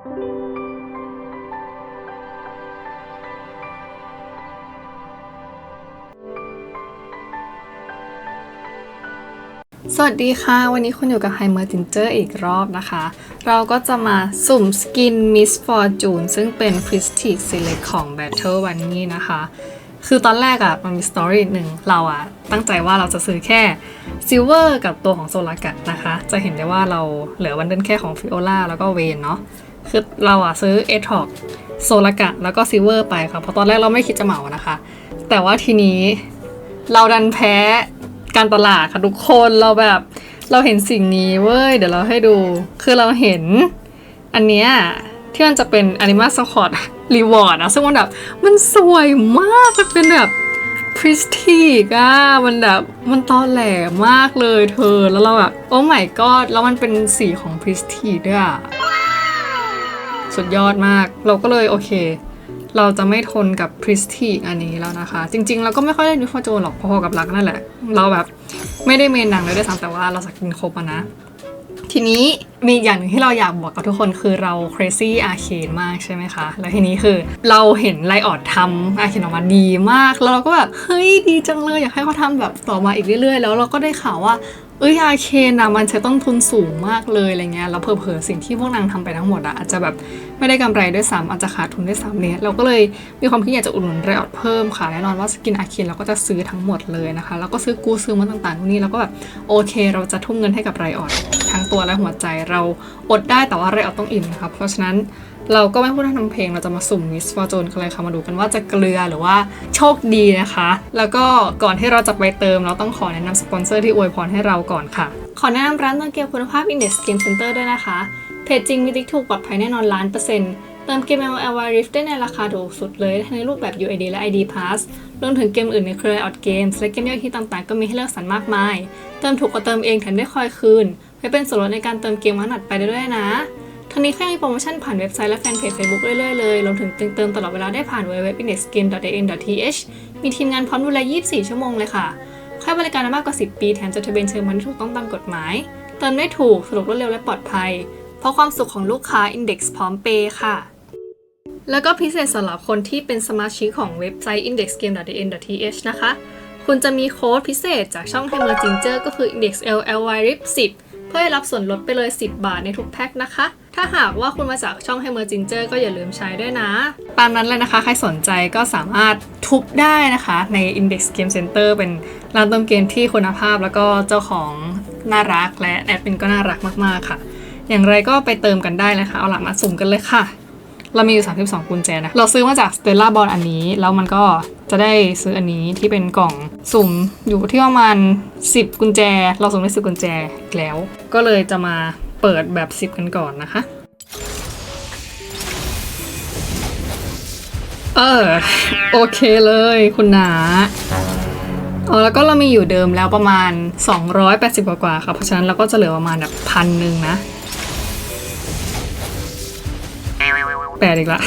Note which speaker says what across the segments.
Speaker 1: สวัสดีค่ะ วันนี้คุณอยู่กับไฮเมอร์จินเจอร์อีกรอบนะคะ เราก็จะมาสุ่มสกิน Miss Fortune ซึ่งเป็น Prestige Select ของ Battle Bunny นะคะ คือตอนแรกอะ่ะมันมีสตอรี่หนึ่งเราอะ่ะตั้งใจว่าเราจะซื้อแค่ Silver กับตัวของโซลากันะคะ จะเห็นได้ว่าเราเหลือวันเดินแค่ของฟิโอลาแล้วก็เวนเนาะคือเราอะซื้อเอทอกโซลากะแล้วก็ซิลเวอร์ไปค่ะเพราะตอนแรกเราไม่คิดจะเหมานะคะ แต่ว่าทีนี้เราดันแพ้การตลาดค่ะทุกคนเราแบบเราเห็นสิ่งนี้เว้ย เดี๋ยวเราให้ดู คือเราเห็นอันเนี้ยที่มันจะเป็น Animal Squad Reward นะซึ่งมันแบบ มันสวยมากมันเป็นแบบ Prestige อะมันแบบมันตอแหลมากเลยเธอแล้วเราแบบโอ้ my god แล้วมันเป็นสีของ Prestige ด้วยอะสุดยอดมาก เราก็เลยโอเค เราจะไม่ทนกับ Prestige อันนี้แล้วนะคะ จริงๆ เราก็ไม่ค่อยเล่นนิฟอโจนหรอกพอๆกับรักนั่นแหละ เราแบบไม่ได้เมนหนังเลยด้วยซ้ำแต่ว่าเราจะกินครบนะ ทีนี้มีอย่างหนึ่งที่เราอยากบอกกับทุกคนคือเรา crazy arcane มากใช่ไหมคะ แล้วทีนี้คือเราเห็นไลออดทำอาเคนออกมาดีมาก แล้วเราก็แบบ เฮ้ย ดีจังเลย อยากให้เขาทำแบบต่อมาอีกเรื่อยๆ แล้วเราก็ได้ข่าวว่า เอ้ยอาเคนนะมันใช้ต้นทุนสูงมากเลยอะไรเงี้ยแล้วเผลอๆสิ่งที่พวกนางทำไปทั้งหมดอะอาจจะแบบไม่ได้กำไรด้วยซ้ำอาจจะขาดทุนด้วยซ้ำเนี่ยเราก็เลยมีความคิดอยากจะอุดหนุนไรออดเพิ่มค่ะแน่นอนว่าสกินอาเคนเราก็จะซื้อทั้งหมดเลยนะคะแล้วก็ซื้อกูซื้อมาต่างๆพวกนี้แล้วก็แบบโอเค เราจะทุ่มเงินให้กับไรออดทั้งตัวและหัวใจเราอดได้แต่ว่าไรออดต้องอิ่มนะคะเพราะฉะนั้น เราก็ไม่พูดทำเพลงเราจะมาสุ่มมิสฟอร์จูนกันเลยค่ะมาดูกันว่าจะเกลือหรือว่าโชคดีนะคะ แล้วก็ก่อนที่เราจะไปเติม เราต้องขอแนะนำสปอนเซอร์ที่อวยพรให้เราก่อนค่ะ ขอแนะนำร้านเติมเกมคุณภาพ Index Game Center ด้วยนะคะเพจจริงมีติ๊กถูกปลอดภัยแน่นอนล้านเปอร์เซ็นต์เติมเกม ML w Rift ได้ในราคาถูกสุดเลยทั้งในรูปแบบ UID และ ID Pass รวมถึงเกมอื่นในเครือ Out Games และเกมยอยที่ต่างๆ ก็มีให้เลือกสรรมากมาย เติมถูกกว่าเติมเองแถมได้คอยคืนไว้เป็นส่วนลดในการเติมเกมวันถัดไปได้ด้วยนะ ทั้งนี้ก็ยังมีโปรโมชั่นผ่านเว็บไซต์และแฟนเพจ Facebook เรื่อยๆเลยรวมถึงเติมตลอดเวลาได้ผ่าน www.indexgame.in.th มีทีมงานพร้อมดูแล 24 ชั่วโมงเลยค่ะค่าบริการมากกว่า 10 ปีแถมจดทะเบียนเชิงมันที่ถูกต้องตามกฎหมาย เติมได้ถูกสะดวกรวดเร็วและปลอดภัย เพราะความสุขของลูกค้า Index พร้อมเปย์ค่ะ แล้วก็พิเศษสำหรับคนที่เป็นสมาชิกของเว็บไซต์ indexgame.in.th นะคะ คุณจะมีโค้ดพิเศษจากช่อง Hammer Ginger ก็คือ index LLY RIP 10 เพื่อให้รับส่วนลดไปเลย 10 บาทในทุกแพ็คนะคะ ถ้าหากว่าคุณมาจากช่อง Hammer Ginger ก็อย่าลืมใช้ด้วยนะ ตามนั้นเลยนะคะ ใครสนใจก็สามารถทุบได้นะคะ ใน Index Game Center เป็นร้านเติมเกมที่คุณภาพแล้วก็เจ้าของน่ารักและแอดมินก็น่ารักมากๆค่ะ อย่างไรก็ไปเติมกันได้เลยค่ะ เอาหลักมาสุ่มกันเลยค่ะ เรามีอยู่ 32 กุญแจนะ เราซื้อมาจาก Stella b o n อันนี้ แล้วมันก็จะได้ซื้ออันนี้ที่เป็นกล่องสุ่มอยู่ที่ประมาณ 10 กุญแจ เราสุ่มได้10กุญแจอีกแล้ว ก็เลยจะมา เปิดแบบ 10 กันก่อนนะคะ เออ โอเคเลยคุณหนาอ๋อแล้วก็เรามีอยู่เดิมแล้วประมาณ 280 กว่าๆค่ะ เพราะฉะนั้นเราก็จะเหลือประมาณแบบพันหนึ่งนะแปดอีกละ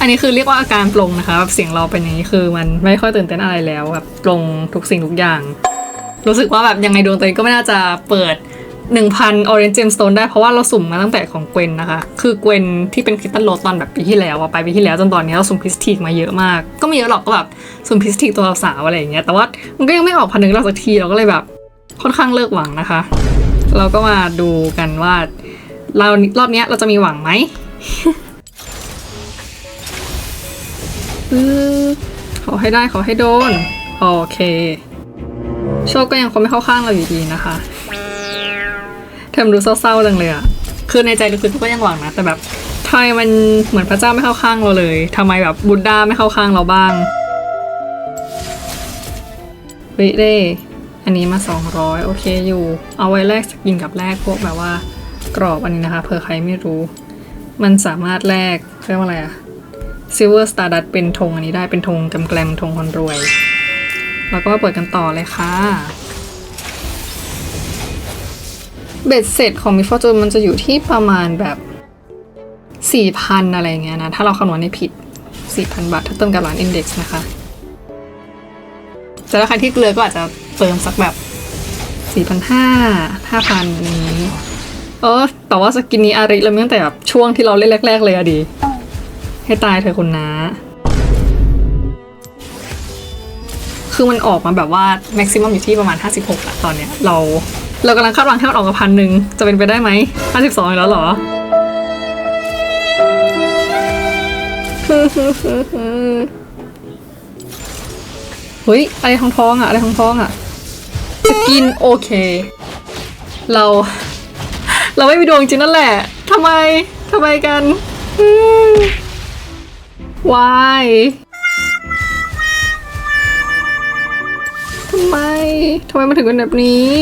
Speaker 1: อันนี้คือเรียกว่าอาการปลงนะคะแบบเสียงเราเป็นอย่างนี้คือมันไม่ค่อยตื่นเต้นอะไรแล้วแบบปลงทุกสิ่งทุกอย่าง รู้สึกว่าแบบยังไงดวงตัวเองก็ไม่น่าจะเปิด 1,000 Orange Gemstone ได้เพราะว่าเราสุ่มมาตั้งแต่ของเกวนนะคะ คือเกวนที่เป็นคริสตัลโลตอนแบบปีที่แล้วอะไปปีที่แล้วจนตอนนี้เราสุ่มพิสติกมาเยอะมาก ก็ไม่เยอะหรอกก็แบบสุ่มพิสติกตัวสาวอะไรอย่างเงี้ยแต่ว่ามันก็ยังไม่ออกพันหนึ่งเราสักทีเราก็เลยแบบค่อนข้างเลิกหวังนะคะ เราก็มาดูกันว่าเรารอบนี้เราจะมีหวังไหมขอให้ได้ขอให้โดน โอเค โชคก็ยังคงไม่เข้าข้างเราอยู่ดีนะคะเทมดูเศร้าๆจังเลยอะคือในใจลึกๆก็ยังหวังนะ แต่แบบทำไมมันเหมือนพระเจ้าไม่เข้าข้างเราเลยทำไมแบบบุตดาไม่เข้าข้างเราบ้างวิเร่อันนี้มา 200 โอเคอยู่ เอาไว้แลกสกินกับแลกพวกแบบว่ากรอบอันนี้นะคะเผื่อใครไม่รู้ มันสามารถแลกเรียกว่าอะไรอะ Silver Star Dust เป็นธงอันนี้ได้เป็นธงกำแกลมธงคนรวย แล้วก็มาเปิดกันต่อเลยค่ะ เบ็ดเสร็จของมิฟอร์จูนมันจะอยู่ที่ประมาณแบบ4,000อะไรเงี้ยนะ ถ้าเราคำนวณให้ผิด4,000บาท ถ้าเติมกับร้าน Index นะคะ แต่ถ้าใครที่เกลือก็อาจจะเติมสักแบบสี่พันห้าห้าพันนี้เออแต่ว่าสกินนี้อาริเราตั้งแต่แบบช่วงที่เราเล่นแรก ๆ เลยอะดี ให้ตายเธอคุณนะ คือมันออกมาแบบว่าแม็กซิมัมอยู่ที่ประมาณ 56อะตอนเนี้ยเราเรากำลังคาดหวังให้มันออกมาพันหนึ่งจะเป็นไปได้ไหม52อีกแล้วเหรอเฮ้ยอะไรทองทองอะอะไรทองทองอะสกินโอเค เรา เราไม่มีดวงจริงนั่นแหละทำไมทำไมกัน Why ำไม ทำไมมันถึงเป็นแบบนี้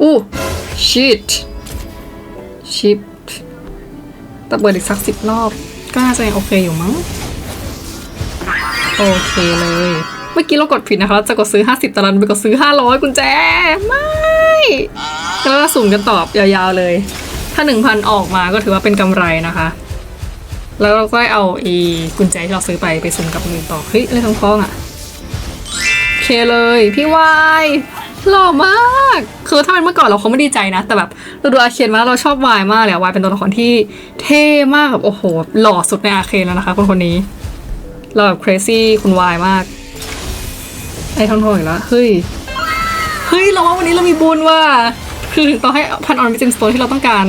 Speaker 1: อู้ shit shit ต่เปิดอีกสักสิบรอบ ก็น่าจะยังโอเคอยู่มั้ง โอเคเลย เมื่อกี้เรากดผิดนะคะเราจะกดซื้อ 50แต่เราไปกดซื้อ 500 กุญแจ ไม่แล้วเราสุ่มกันตอบยาวๆเลย ถ้า 1,000 ออกมาก็ถือว่าเป็นกำไรนะคะ แล้วเราก็เอาอีกุญแจที่เราซื้อไปไปสุ่มกับคนอื่นต่อ เฮ้ยอะไรทองทองอะ เคเลย พี่วายหล่อมาก คือถ้าเป็นเมื่อก่อนเราคงไม่ดีใจนะ แต่แบบเราดูอาเคนมาเราชอบวายมากเลยวายเป็นตัวละครที่เท่มากแบบโอ้โห หล่อสุดในอาเคนแล้วนะคะคนคนนี้ เราแบบ crazy คุณวายมาก ไอ้ทองทองอีกแล้ว เฮ้ย เฮ้ย เราว่าวันนี้เรามีบุญว่า คือถึงต่อให้พันออนวิจิมสโตนที่เราต้องการ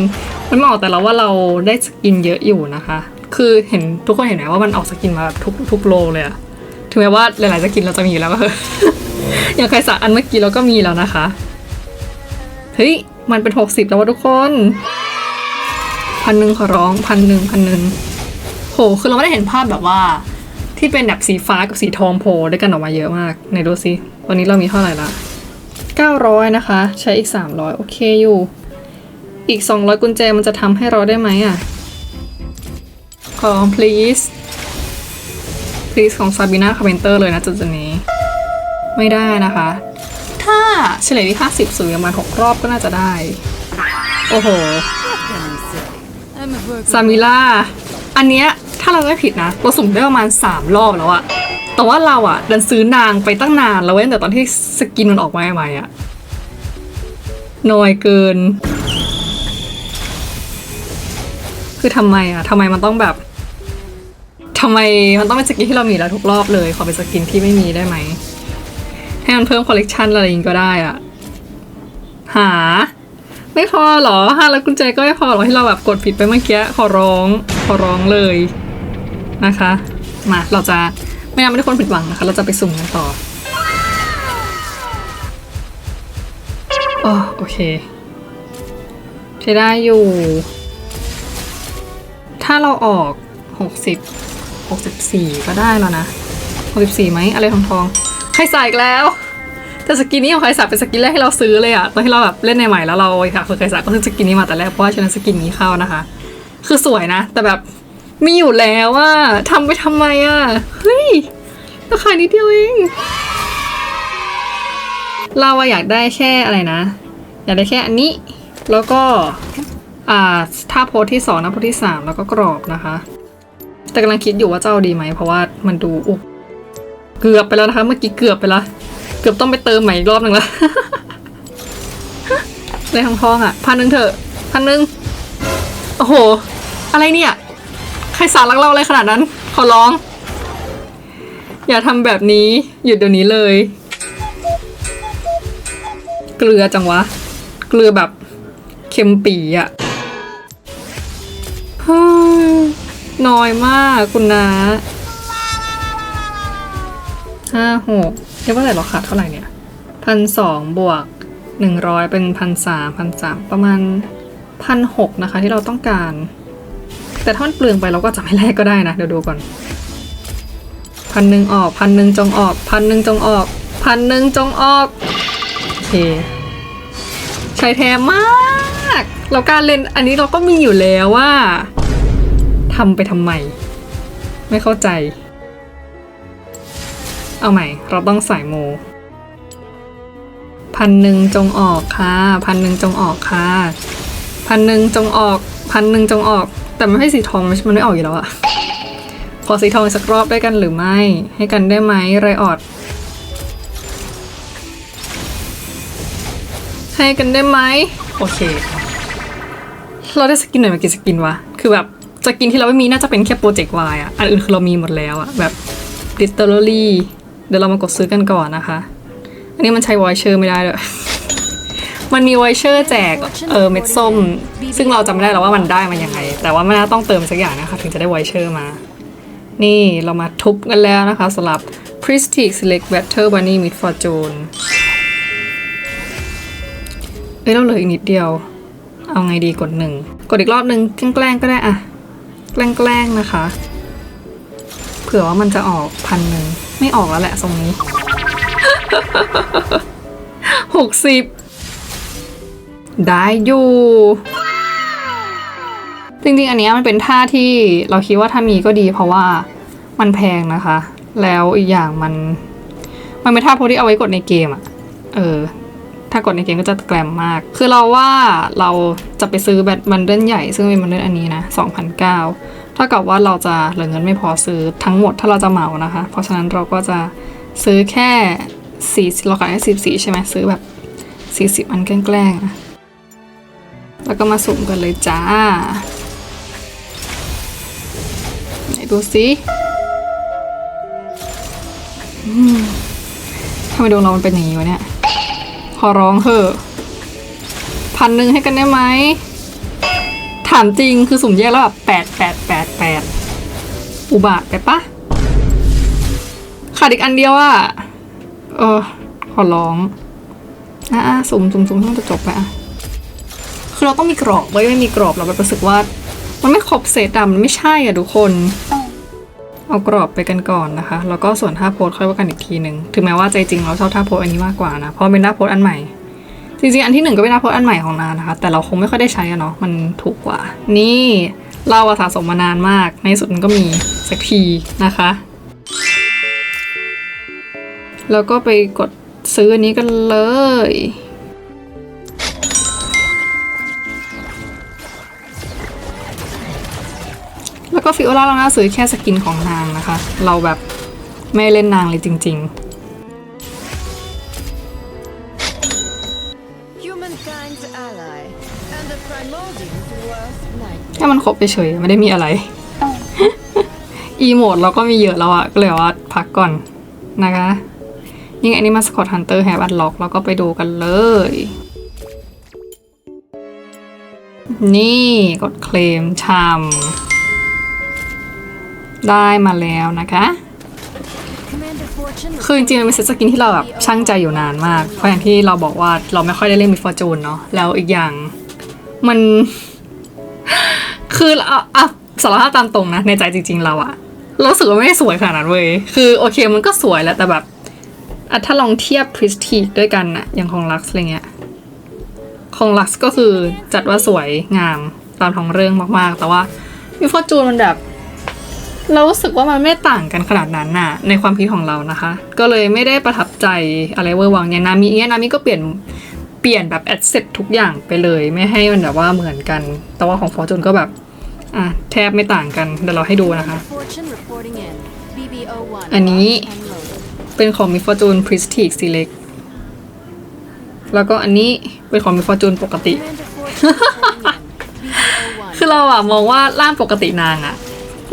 Speaker 1: มันไม่ออกแต่เราว่าเราได้สกินเยอะอยู่นะคะ คือเห็นทุกคนเห็นไหมว่ามันออกสกินมาแบบทุกทุกโลเลยอะ ถึงแม้ว่าหลายๆสกินเราจะมีอยู่แล้วก็เถอะอย่างใครสักอันเมื่อกี้เราก็มีแล้วนะคะ เฮ้ย มันเป็นหกสิบแล้วว่าทุกคนพันหนึ่งขอร้องพันหนึ่งพันหนึ่งโหคือเราไม่ได้เห็นภาพแบบว่า ที่เป็นแบบสีฟ้ากับสีทองโผล่ด้วยกันออกมาเยอะมากไหนดูสิวันนี้เรามีเท่าไหร่ละ900 นะคะ ใช้อีก 300 โอเคอยู่ อีก 200 กุญแจมันจะทำให้เราได้ไหมอะขอ please please ของซาบิน่าคาเ p นเตอร์เลยนะจุดนี้ ไม่ได้นะคะ ถ้าเฉลี่ยที่ 50สูงประมาณ6รอบก็น่าจะได้ โอ้โหซามิล่าอันเนี้ยถ้าเราไม่ผิดนะเราสุ่มได้ประมาณ 3 รอบแล้วอะแต่ว่าเราอะดันซื้อนางไปตั้งนานแล้วเว้ยตั้งแต่ตอนที่สกินมันออกมาใหม่ๆอะน้อยเกิน คือทำไมอะทำไมมันต้องแบบ ทำไมมันต้องเป็นสกินที่เรามีแล้วทุกรอบเลย ขอเป็นสกินที่ไม่มีได้ไหม ให้มันเพิ่มคอลเลกชันอะไรอย่างก็ได้อะหา ไม่พอหรอห้าแล้วกุญแจก็ไม่พอหรอที่เราแบบกดผิดไปเมื่อกี้ขอร้องขอร้องเลยนะคะ มาเราจะไม่ทำให้ทุกคนผิดหวังนะคะ เราจะไปสุ่มกันต่ออ๋อโอเคใช้ได้อยู่ ถ้าเราออกห กสิบหกสิบสี่ก็ได้แล้วนะหกสิบสี่ไหมอะไรทองทองให้ใส่อีกแล้ว แต่สกินนี้ของใครสักเป็นสกินแรกที่เราซื้อเลยอะตอนที่เราแบบเล่นในใหม่แล้วเราค่ะคือใครสักก็ซื้อสกินนี้มาแต่แรกเพราะว่าฉะนั้นสกินนี้เข้านะคะ คือสวยนะ แต่แบบมีอยู่แล้วว่าทำไปทำไมอะเฮ้ยราคานิดเดียวเองเราอยากได้แค่อะไรนะ อยากได้แค่อันนี้ แล้วก็อ่าถ้าโพสที่สองนะโพสที่สามแล้วก็กรอบนะคะ แต่กำลังคิดอยู่ว่าจะเอาดีไหมเพราะว่ามันดูอุบเกือบไปแล้วนะคะ เมื่อกี้เกือบไปแล้ว เกือบต้องไปเติมใหม่อีกรอบหนึ่งล้วเลยทองทองอะพันหนึ่งเถอะพันหนึ่งโอ้โห อะไรเนี่ย ใครสารรักเราอะไรขนาดนั้น ขอร้อง อย่าทำแบบนี้ หยุดเดี๋ยวนี้เลย เกลือจังวะ เกลือแบบเค็มปีอะ น้อยมากคุณนะห้าหกเรียกว่าอะไรเราขาดเท่าไหร่เนี่ยพันสองบวกหนึ่งร้อยเป็นพันสามพันสามประมาณพันหกนะคะที่เราต้องการ แต่ถ้ามันเปลืองไปเราก็จะไม่แลกก็ได้นะ เดี๋ยวดูก่อนพันหนึ่งออกพันหนึ่งจงออกพันหนึ่งจงออกพันหนึ่งจงออกโอเคใช้แท้มากแล้วการเล่นอันนี้เราก็มีอยู่แล้วว่า ทำไปทำไม ไม่เข้าใจ เอาใหม่ เราต้องใส่โม พันหนึ่งจงออกค่ะ พันหนึ่งจงออกค่ะ พันหนึ่งจงออก พันหนึ่งจงออก แต่ไม่ให้สีทองมันไม่ออกอยู่แล้วอะขอสีทองสักรอบได้กันหรือไม่ ให้กันได้ไหมไรออดให้กันได้ไหม โอเค เราได้สกินหน่อยมากี่สกินวะ คือแบบ สกินที่เราไม่มีน่าจะเป็นแค่โปรเจกต์วายอะอันอื่นคือเรามีหมดแล้วอะแบบ literally เดี๋ยวเรามากดซื้อกันก่อนนะคะ อันนี้มันใช้วอยเชอร์ไม่ได้เลยมันมีวอยเชอร์แจกเออเม็ดส้ม ซึ่งเราจำไม่ได้แล้วว่ามันได้มันยังไง แต่ว่ามันน่าต้องเติมสักอย่างนะคะ ถึงจะได้วอยเชอร์มา นี่เรามาทุบกันแล้วนะคะสำหรับ Prestige Select Battle Bunny Mid Fortune เอ้ยเราเหลืออีกนิดเดียว เอาไงดีกดหนึ่ง กดอีกรอบหนึ่งแกล้งก็ได้อะ แกล้งๆนะคะ เผื่อว่ามันจะออกพันหนึ่งไม่ออกแล้วแหละทรงนี้หกสิบได้อยู่ จริงๆ อันเนี้ยมันเป็นท่าที่เราคิดว่าถ้ามีก็ดีเพราะว่ามันแพงนะคะ แล้วอีกอย่างมัน มันเป็นท่าโพสที่เอาไว้กดในเกมอะเออ ถ้ากดในเกมก็จะแกรมมาก คือเราว่าเราจะไปซื้อแบตบันเดิลใหญ่ซึ่งเป็นบันเดิลอันนี้นะ2,009ถ้ากับว่าเราจะเหลือเงินไม่พอซื้อทั้งหมดถ้าเราจะเหมานะคะ เพราะฉะนั้นเราก็จะซื้อแค่สี่เราขายแค่สิบสี่ใช่ไหมซื้อแบบสี่สิบอันแกล้งๆอะแล้วก็มาสุ่มกันเลยจ้า ไหนดูสิทำไมดวงเรามันเป็นอย่างนี้วะเนี่ย ขอร้องเถอะพันหนึ่งให้กันได้ไหม ถามจริงคือสุ่มแยกแล้วแบบแปดแปดแปดแปดอุบาทไปปะขาดอีกอันเดียวอะเออ ขอร้องอะสุ่มสุ่มสุ่มต้องจะจบไปอะคือเราต้องมีกรอบไว้ยไม่มีกรอบเราแบบรู้สึกว่า มันไม่ครบเซตอะมันไม่ใช่อะทุกคน เอากรอบไปกันก่อนนะคะ แล้วก็ส่วนท่าโพสค่อยว่ากันอีกทีหนึ่งถึงแม้ว่าใจจริงเราชอบท่าโพสอันนี้มากกว่านะเพราะเป็นท่าโพสอันใหม่ จริงๆ อันที่หนึ่งก็เป็นท่าโพสอันใหม่ของนานะคะ แต่เราคงไม่ค่อยได้ใช้อะเนาะมันถูกกว่า นี่เราอะสะสมมานานมาก ในสุดมันก็มีสักทีนะคะ แล้วก็ไปกดซื้ออันนี้กันเลย ก็ฟิโอลาเราน่าซื้อแค่สกินของนางนะคะ เราแบบไม่เล่นนางเลยจริง
Speaker 2: Humankind's ally, and the primordial's worst
Speaker 1: ๆแค่มันครบไปเฉยๆไม่ได้มีอะไร อีโมดเราก็มีเยอะแล้วอะก็เลยว่าพักก่อนนะคะ ยิ่งอันนี้มาสกอตฮันเตอร์แฮปอันล็อกเราก็ไปดูกันเลย นี่กดเคลมชาม ได้มาแล้วนะคะ คือจริงๆมันเป็นเซตสกินที่เราแบบช่างใจอยู่นานมาก เพราะอย่างที่เราบอกว่าเราไม่ค่อยได้เล่นมิฟอร์จูนเนาะ แล้วอีกอย่างมัน คือเอาอะสารภาพตามตรงนะ ในใจจริง ๆ เราอะเราสึกว่าไม่ได้สวยขนาดนั้นเว้ย คือโอเคมันก็สวยแหละแต่แบบอะถ้าลองเทียบพริสทีด้วยกันอะอย่างของลักซ์อะไรเงี้ย ของลักซ์ก็คือจัดว่าสวยงามตามท้องเรื่องมากๆ แต่ว่ามิฟอร์จูนมันแบบ เรารู้สึกว่ามันไม่ต่างกันขนาดนั้นน่ะ ในความคิดของเรานะคะ ก็เลยไม่ได้ประทับใจอะไรเวอร์วังอย่างนามิเนี้ยนามิก็เปลี่ยนเปลี่ยนแบบแอดเซตทุกอย่างไปเลย ไม่ให้มันแบบว่าเหมือนกัน แต่ว่าของฟอร์จูนก็แบบอะแทบไม่ต่างกันเดี๋ยวเราให้ดูนะคะ
Speaker 2: Fortune reporting in. BB01.
Speaker 1: อันนี้
Speaker 2: unloaded.
Speaker 1: เป็นของมิฟอร์จูนพริสติกซีเล็กแล้วก็อันนี้เป็นของมิฟอร์จูนปกติ
Speaker 2: Commander Fortune reporting in. BB01.
Speaker 1: คือเราอะมองว่าร่างปกตินางอะ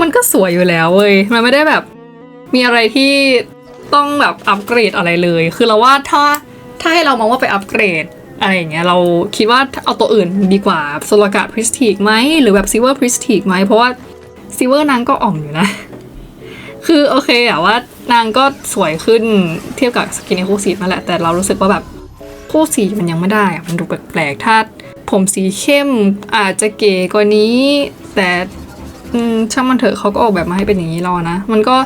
Speaker 1: มันก็สวยอยู่แล้วเว้ยมันไม่ได้แบบ มีอะไรที่ต้องแบบอัปเกรดอะไรเลย คือเราว่าถ้าถ้าให้เรามองว่าไปอัปเกรดอะไรอย่างเงี้ยเราคิดว่าเอาตัวอื่นดีกว่าโซลกาพริสติกไหมหรือแบบซิเวอร์พริสติกไหมเพราะว่าซิเวอร์นางก็อ่อมอยู่นะ คือโอเคอะว่านางก็สวยขึ้นเทียบกับสกินในคู่สีมาแหละ แต่เรารู้สึกว่าแบบคู่สีมันยังไม่ได้อะมันดูแปลกๆถ้าผมสีเข้มอาจจะเก๋กว่านี้ แต่ อืมช่างมันเถอะเขาก็ออกแบบมาให้เป็นอย่างนี้แล้วอะนะ มันก็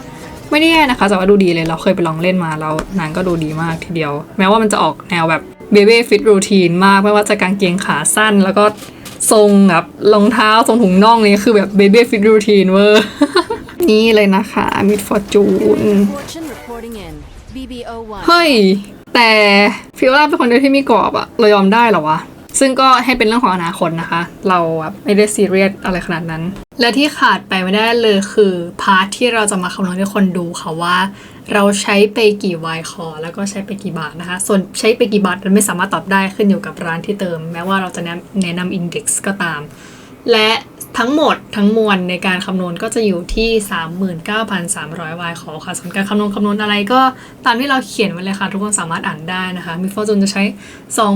Speaker 1: ไม่ได้แย่นะคะแต่ว่าดูดีเลยเราเคยไปลองเล่นมาแล้วนางก็ดูดีมากทีเดียว แม้ว่ามันจะออกแนวแบบเบเบ้ฟิตรูทีนมากไม่ว่าจะกางเกงขาสั้น แล้วก็ทรงแบบรองเท้าทรงถุงน่องนี่คือแบบเบเบ้ฟิตรูทีนเวอร์นี่เลยนะคะมิดฟอร์จูน
Speaker 2: Fortune reporting in. BB01.
Speaker 1: เฮ้ย แต่ฟิโอลาเป็นคนเดียวที่มีกรอบอะเรายอมได้เหรอวะ ซึ่งก็ให้เป็นเรื่องของอนาคตนะคะ เราไม่ได้ซีเรียสอะไรขนาดนั้น และที่ขาดไปไม่ได้เลยคือพาร์ทที่เราจะมาคำนวณให้คนดูค่ะว่า เราใช้ไปกี่วายคอแล้วก็ใช้ไปกี่บาทนะคะ ส่วนใช้ไปกี่บาทเราไม่สามารถตอบได้ขึ้นอยู่กับร้านที่เติม แม้ว่าเราจะแนะแนะนำอินเด็กซ์ก็ตาม และ ทั้งหมดทั้งมวลในการคำนวณก็จะอยู่ที่ 39,300 y ขอค่ะส่วนการคำนวณคำนวณอะไรก็ตามที่เราเขียนไว้เลยค่ะ ทุกคนสามารถอ่านได้นะคะ มีฟอร์จูนจะใช้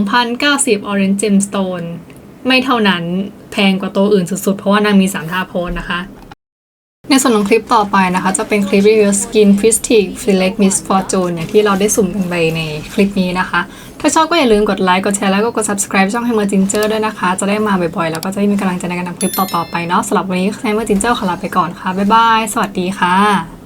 Speaker 1: 2,090 Orange Gemstone ไม่เท่านั้นแพงกว่าตัวอื่นสุดๆ เพราะว่านางมี 3 ท่าโพสนะคะ ในส่วนของคลิปต่อไปนะคะ จะเป็นคลิปรีวิวสกินพรีสติกสิเล็กมิสฟอร์จูนเนี่ยที่เราได้สุ่มกันไปในคลิปนี้นะคะ ถ้าชอบก็อย่าลืมกดไลค์กดแชร์แล้วก็กด subscribe ช่องไฮเมอร์จินเจอร์ด้วยนะคะ จะได้มาบ่อยๆ แล้วก็จะได้มีกำลังใจในการทำคลิปต่อๆไปเนาะสำหรับวันนี้ไฮเมอร์จินเจอร์ขอลาไปก่อนค่ะบ๊ายบายสวัสดีค่ะ